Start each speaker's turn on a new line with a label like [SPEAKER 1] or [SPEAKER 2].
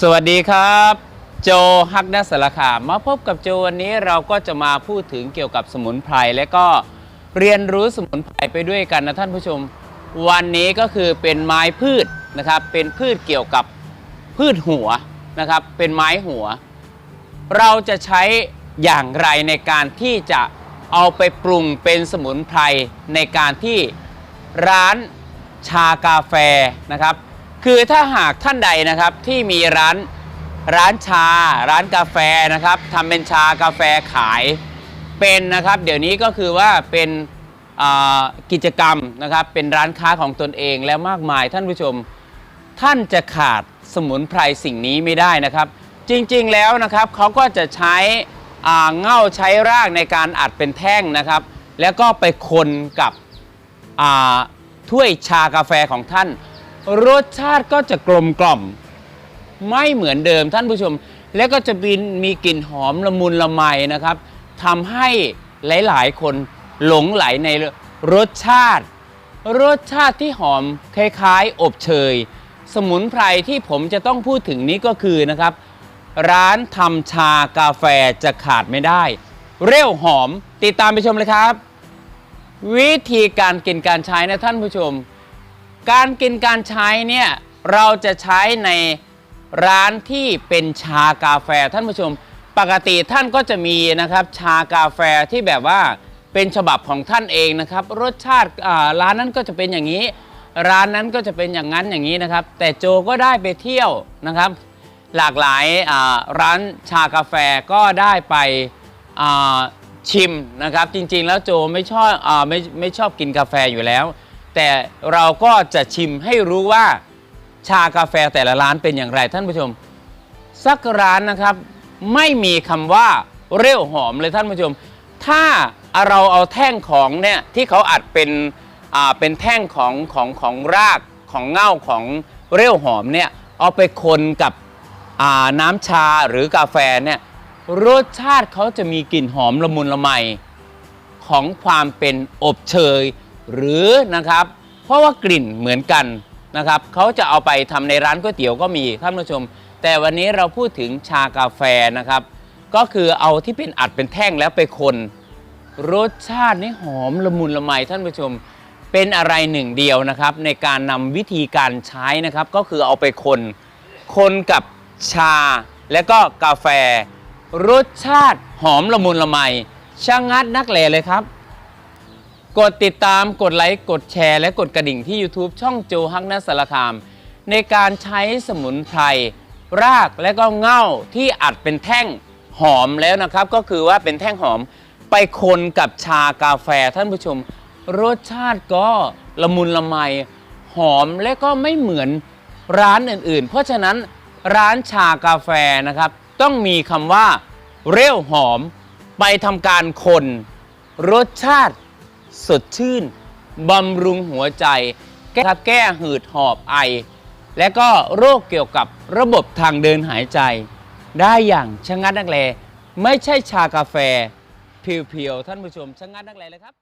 [SPEAKER 1] สวัสดีครับ โจฮักนัสสารคามมาพบกับโจวันนี้เราก็จะมาพูดถึงเกี่ยวกับสมุนไพรและก็เรียนรู้สมุนไพรไปด้วยกันนะท่านผู้ชม วันนี้ก็คือเป็นไม้พืชนะครับ เป็นพืชเกี่ยวกับพืชหัวนะครับ เป็นไม้หัว เราจะใช้อย่างไรในการที่จะเอาไปปรุงเป็นสมุนไพรในการที่ร้านชากาแฟนะครับ คือถ้าหากท่านใดนะครับที่มีร้านร้านชา ร้านกาแฟนะครับทำเป็นชากาแฟขายเป็นนะครับ เดี๋ยวนี้ก็คือว่าเป็นกิจกรรมนะครับเป็นร้านค้าของตนเองแล้วมากมายท่านผู้ชม ท่านจะขาดสมุนไพรสิ่งนี้ไม่ได้นะครับ จริงๆแล้วนะครับเขาก็จะใช้เง่าใช้รากในการอัดเป็นแท่งนะครับ แล้วก็ไปคนกับถ้วยชากาแฟของท่าน รสชาติก็จะกลมกล่อม ไม่เหมือนเดิมท่านผู้ชม แล้วก็จะมีมีกลิ่นหอมละมุนละไมนะครับทำให้หลาย ๆ คนหลงไหลในรสชาติ รสชาติที่หอมคล้ายๆ อบเชย สมุนไพรที่ผมจะต้องพูดถึงนี้ก็คือนะครับ ร้านทำชากาแฟจะขาดไม่ได้ เร็วหอมติดตามไปชมเลยครับ วิธีการกินการใช้นะท่านผู้ชม การกินการใช้เนี่ยเราจะใช้ในร้านที่เป็นชากาแฟท่านผู้ชม ปกติท่านก็จะมีนะครับชากาแฟที่แบบว่าเป็นฉบับของท่านเองนะครับ รสชาติร้านนั้นก็จะเป็นอย่างนี้ ร้านนั้นก็จะเป็นอย่างนั้นอย่างนี้นะครับ แต่โจก็ได้ไปเที่ยวนะครับ หลากหลายร้านชากาแฟก็ได้ไปชิมนะครับ จริงๆ แล้วโจไม่ชอบอไม่ไม่ชอบกินกาแฟอยู่แล้ว แต่เราก็จะชิมให้รู้ว่าชากาแฟแต่ละร้านเป็นอย่างไรท่านผู้ชม สักร้านนะครับ ไม่มีคำว่าเร่วหอมเลยท่านผู้ชม ถ้าเราเอาแท่งของเนี่ยที่เขาอัดเป็นอ่าเป็นแท่งของของของรากของเง่าของเร่วหอมเนี่ยเอาไปคนกับอ่าน้ำชาหรือกาแฟเนี่ยรสชาติเขาจะมีกลิ่นหอมละมุนละไมของความเป็นอบเชย หรือนะครับเพราะว่ากลิ่นเหมือนกันนะครับเขาจะเอาไปทำในร้านก๋วยเตี๋ยวก็มีท่านผู้ชม แต่วันนี้เราพูดถึงชากาแฟนะครับ ก็คือเอาที่เป็นอัดเป็นแท่งแล้วไปคนรสชาตินี่หอมละมุนละไมท่านผู้ชมเป็นอะไรหนึ่งเดียวนะครับ ในการนำวิธีการใช้นะครับก็คือเอาไปคนคนกับชาและก็กาแฟ รสชาติหอมละมุนละไมชะงัดนักแลเลยครับ กดติดตามกดไลค์กดแชร์ และกดกระดิ่งที่ YouTube ช่องโจฮักนัสสารคาม ในการใช้สมุนไพรรากและก็เง่าที่อัดเป็นแท่งหอมแล้วนะครับ ก็คือว่าเป็นแท่งหอมไปคนกับชากาแฟท่านผู้ชม รสชาติก็ละมุนละไมหอมและก็ไม่เหมือนร้านอื่นๆ เพราะฉะนั้นร้านชากาแฟนะครับ ต้องมีคำว่า เร็วหอม ไปทำการคน รสชาติ สดชื่นบำรุงหัวใจ แก้แก้หืดหอบไอ และก็โรคเกี่ยวกับระบบทางเดินหายใจ ได้อย่างชะงัดนักแล ไม่ใช่ชากาแฟเพียวๆท่านผู้ชมชะงัดนักแลเลยครับ